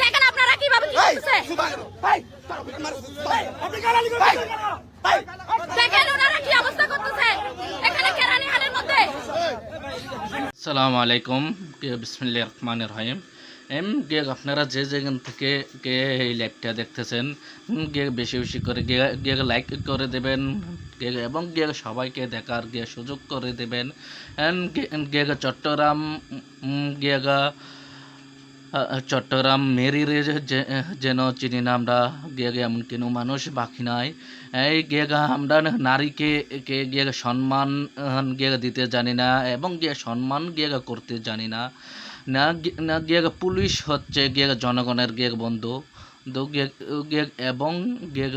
দেখেন আপনারা কীভাবে কি করতেছে? দেখেন ওনারা কি অবস্থা করতেছে? এখানে কেরানি হালের মধ্যে। সালাম আলাইকুম কে বিসমিল্লা রহমান রহিম। এম গে আপনারা যে যেখান থেকে কে এই লাইভটা দেখতেছেন উম, গে বেশি বেশি করে গে গে লাইক করে দেবেন গে এবং গে সবাইকে দেখার গে সুযোগ করে দেবেন। এন্ড গে গে চট্টগ্রাম উম, গে গা আহ, চট্টগ্রাম মেরিরে যে- যে- যেন চিনি না আমরা, গিয়ে গে এমন কোনো মানুষ বাকি নাই। এই গিয়ে আমরা নারীকে, কে গিয়ে সম্মান গিয়ে দিতে জানি না, এবং গিয়ে সম্মান গিয়ে করতে জানি না। না না গিয়ে পুলিশ হচ্ছে গিয়ে জনগণের গিয়ে বন্ধু। গিয়ে গিয়ে এবং গিয়ে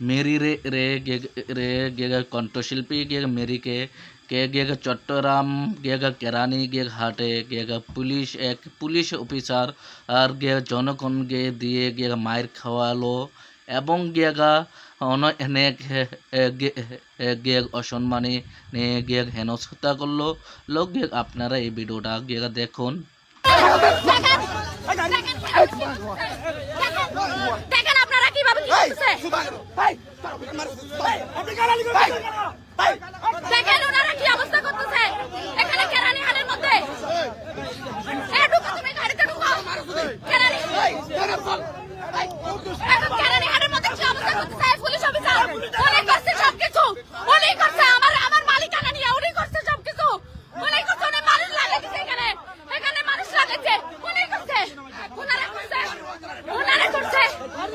গা মেরি রে রে গিয়ে রে গিয়ে কণ্ঠশিল্পী গা মেরিকে কে গিয়ে গা চট্টগ্রাম গিয়ে গা কেরানি গিয়ে গা হাটে গিয়ে গা পুলিশ এক পুলিশ অফিসার আর গিয়ে জনগণ গিয়ে দিয়ে গা মায়ের খাওয়ালো এবং গিয়ে গা অনেক গিয়ে অসম্মানে গিয়ে হেনস্থা করল লোক গিয়ে আপনারা এই ভিডিওটা দেখুন দেখেন আপনারা কীভাবে কি করতেছে দেখেন ওনারা কি অবস্থা করতেছে এখানে কেরানি হালের মধ্যে? তুমি গাড়িতে ঢুকো। কেরানি এখন কেরানি হালের মধ্যে কি অবস্থা করতেছে? পুলিশ অফিসার উনি করছে সবকিছু উনি করছে আমার আমার মালিকানা নিয়ে উনি করছে সবকিছু উনি করছে উনি মানুষ লাগাইছে এখানে এখানে মানুষ লাগাইছে উনি করছে উনারা করছে উনারা করছে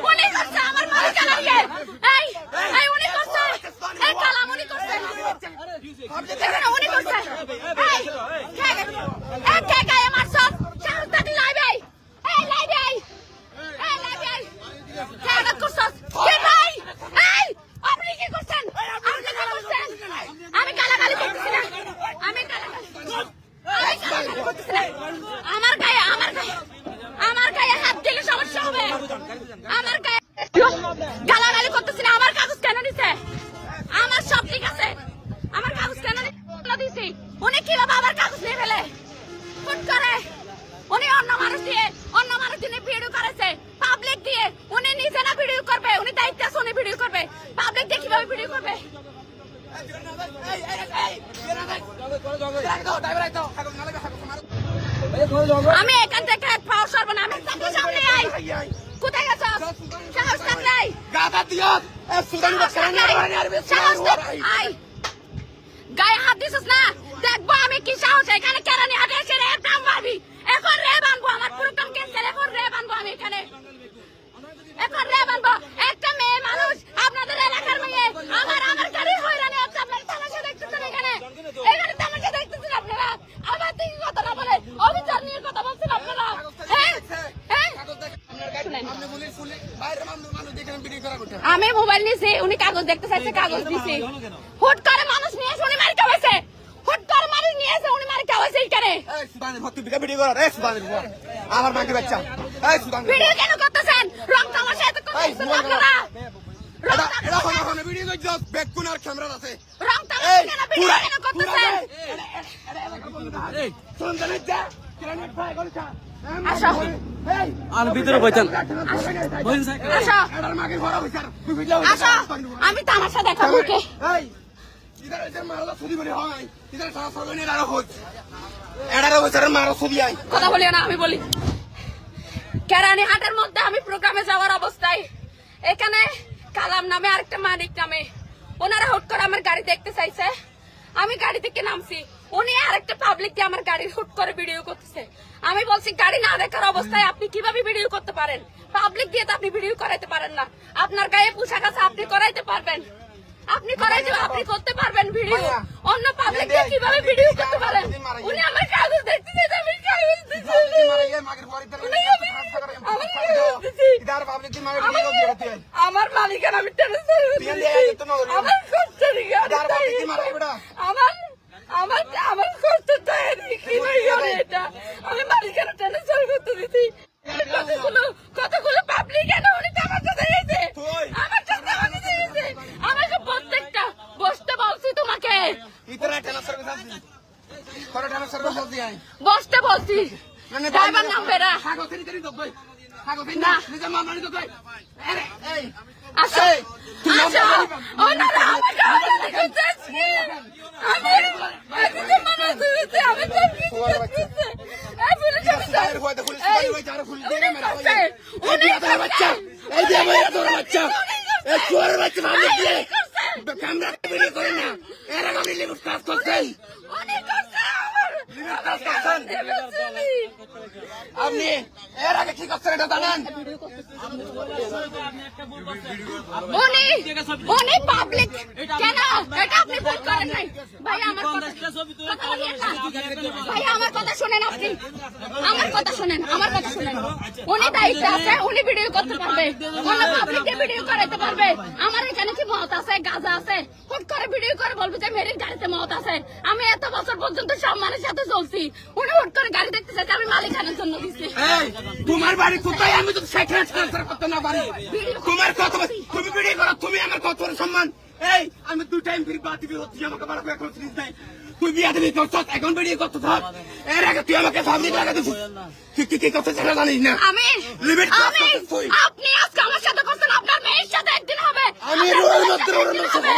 উনি করছে আমার মালিকানা নিয়ে এই এই উনি করছে এই কালাম উনি করছে এখানে উনি করছে এই কে এই কে কে আমার সব সাহসটা লাইবে এই লাইবে এই লাইবে কে আঘাত করছস কে ভাই এই আপনি কি করছেন আপনি কি করছেন আমি গালাগালি করতেছি না আমি গালাগালি আমি গালাগালি করতেছি না। আমার গায়ে আমার গায়ে আমার গায়ে হাত দিলে সমস্যা হবে আমার গায়ে গালাগালি করতেছি না আমার কাগজ কেন নিছে আমার সব ঠিক আছে আমার কাগজ কেন দিছি উনি কীভাবে আমার কাগজ নিয়ে ফেলে ফুট করে উনি অন্য মানুষ দিয়ে অন্য মানুষ দিয়ে ভিডিও করেছে পাবলিক দিয়ে উনি নিজে না ভিডিও করবে উনি দায়িত্ব আছে উনি ভিডিও করবে পাবলিক দিয়ে কীভাবে ভিডিও করবে আমি এখান থেকে এক পাও সরব না আমি সামনে সামনে আই। কোথায় গেছ? সাহস থাকলে আই। সাহস থাকলে আই। সাহস থাকলে আই। গায়ে হাত দিছিস না? দেখব আমি কি সাহস। এখানে কেরানি হাতে এসে রে প্রাণ মারবি এখন রে বানবো আমার প্রোগ্রাম ক্যান্সেল এখন রে বানবো আমি এখানে। এখন রে বানবো। একটা মেয়ে মানুষ আপনাদের এলাকার মেয়ে আমার আমার গাড়ি হয়রানি হচ্ছে আপনারা তামাশা দেখতেছেন এখানে এখানে তামাশা দেখতেছেন আপনারা আমার থেকে কথা না বলে অবিচার নিয়ে কথা বলছেন আপনারা হ্যাঁ হ্যাঁ শুনেন। আমি মোবাইল নিয়েছি উনি কাগজ দেখতে চাইছে কাগজ দিছি হুট করে মানুষ নিয়ে এসে উনি মারি খাওয়াইছে হুট করে মানুষ নিয়ে এসে উনি মারি খাওয়াইছে এখানে আমার মাকে বাচ্চা ভিডিও কেন করতেছেন রং তামাশা এত করতেছেন আপনারা ক্যামেরা আছে আসো। আর ভিতরে আমি তামাশা বলে হয়। না বলি। কেরানি হাটের মধ্যে আমি প্রোগ্রামে যাওয়ার অবস্থায় এখানে কালাম নামে আরেকটা মানিক নামে। ওনারা হুট করে আমার গাড়ি দেখতে চাইছে। আমি গাড়ি থেকে নামছি। উনি আরেকটা পাবলিক দিয়ে আমার গাড়ি হুট করে ভিডিও করতেছে আমি বলছি গাড়ি না দেখার অবস্থায় আপনি কীভাবে ভিডিও করতে পারেন পাবলিক দিয়ে তো আপনি ভিডিও করাইতে পারেন না আপনার গায়ে পোশাক আছে আপনি করাইতে পারবেন আপনি করাইতে আপনি করতে পারবেন ভিডিও অন্য পাবলিক দিয়ে কীভাবে ভিডিও করতে পারেন উনি আমার কাগজ দেখতে চাইছে আমি কাগজ দিচ্ছি আমার মালিকানা আমি ট্রান্সফার বিয়ে দিয়ে আইতো না বলে। আমার কষ্ট নিয়ে ইদার পাবলিক দি মারাই বেটা আমার আমার আমার কষ্ট তৈরি কি হইল এটা আমি মালিকানা ট্রান্সফার করতে দিছি কতগুলো কতগুলো পাবলিক কেন উনি তো আমার সাথে গেছে আমার সাথে আমাকে দিয়েছে আমাকে প্রত্যেকটা বসতে বলছি তোমাকে ইতরা বসতে বলছি ড্রাইভার নামবে না কাগজের নিতে নিতে দই কাগজের না। না নিজের মামলা নিতে দই আরে এই আসো তুই আসো ওনারা আমাকে আলাদা দেখে যাচ্ছি আমি আমি মানে ধরেছি আমি তো কিছু করতেছি এই পুলিশ অফিসার এই ভয় দেখুন, এই, এই ভয় দেখুন, উনি দেখে মেরা করছে, এই উনি বিয়াদবের বাচ্চা, এই যে বইয়ের তোর বাচ্চা, করছে। এই চোরের বাচ্চা ভাবলে দিয়ে, ক্যামেরা ভিডিও করে না, এর আগে আপনি লিমিট করছেন। আপনি এর আগে কি করছেন এটা জানেন? উনি উনি পাবলিক কেন? এটা আপনি ভুল করেন নাই। ভাই, আমার ভাই, আমার কথা শুনেন আপনি। আমার কথা শুনেন, আমার কথা শুনেন। উনি দায়িত্বে আছে, উনি ভিডিও করতে পারবে। অন্য ভিডিও করাইতে পারবে। আমার এখানে মত আছে গাজা আছে। হুট করে ভিডিও করে বলব যে মেরির গাড়িতে মত আছে। আমি এত বছর পর্যন্ত সব সম্মানের সাথে চলছি। উনি হুট করে গাড়ি দেখতে চাইছে আমি মালিকানের জন্য দিচ্ছি তোমার বাড়ি কোথায়? আমি যদি সেখানে ট্রান্সফার করতে না পারি তোমার কত তুমি ভিডিও করো তুমি আমার কত সম্মান? এই আমি দুই টাইম ফিরে বাদ দিবি হচ্ছি আমাকে বাড়া এখন সিরিজ নাই। তুই বিয়া দিবি করছ এখন ভিডিও করতে থাক। এর আগে তুই আমাকে সামনে লাগা দিছিস। তুই কি কি করতে জানিস না। আমি আমি আপনি আজকে আমার সাথে করছেন আপনার মেয়ের সাথে একদিন আমি আপনার হবে।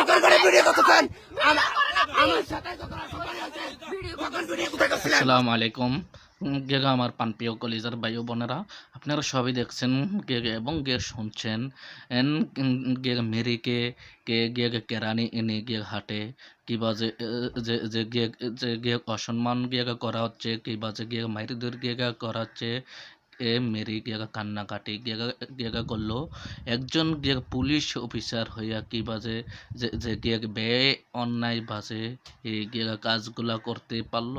এখন করে ভিডিও চান আমার সাথে আছে ভিডিও কোথায় করছিলেন? আসসালামু আলাইকুম। উম, গে আমার পানপ্রিয় কলিজার ভাই বোনেরা। আপনারা সবই দেখছেন গে গে এবং গে শুনছেন। এন গে মেরিকে কে গে গে কেরানি এনে গে হাটে। কিবা যে যে যে গে যে গে অসম্মান গে করা হচ্ছে কিবা যে গে মাইরিদের গে করা হচ্ছে। এ মেরি গিয়া কান্নাকাটি গিয়া করল একজন গিয়া পুলিশ অফিসার হইয়া কিবা যে যে গিয়া বে অন্যায় বাজে এই গিয়া কাজগুলা করতে পারল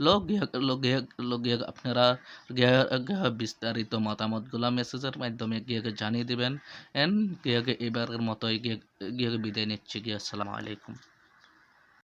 লোক গিয়া গিয়া গিয়া আপনারা গিয়া গিয়া বিস্তারিত মতামতগুলা মেসেজের মাধ্যমে গিয়া জানিয়ে দিবেন এন গিয়া এবারের মতোই গিয়া গিয়া বিদায় নিচ্ছি গিয়া আসসালামু আলাইকুম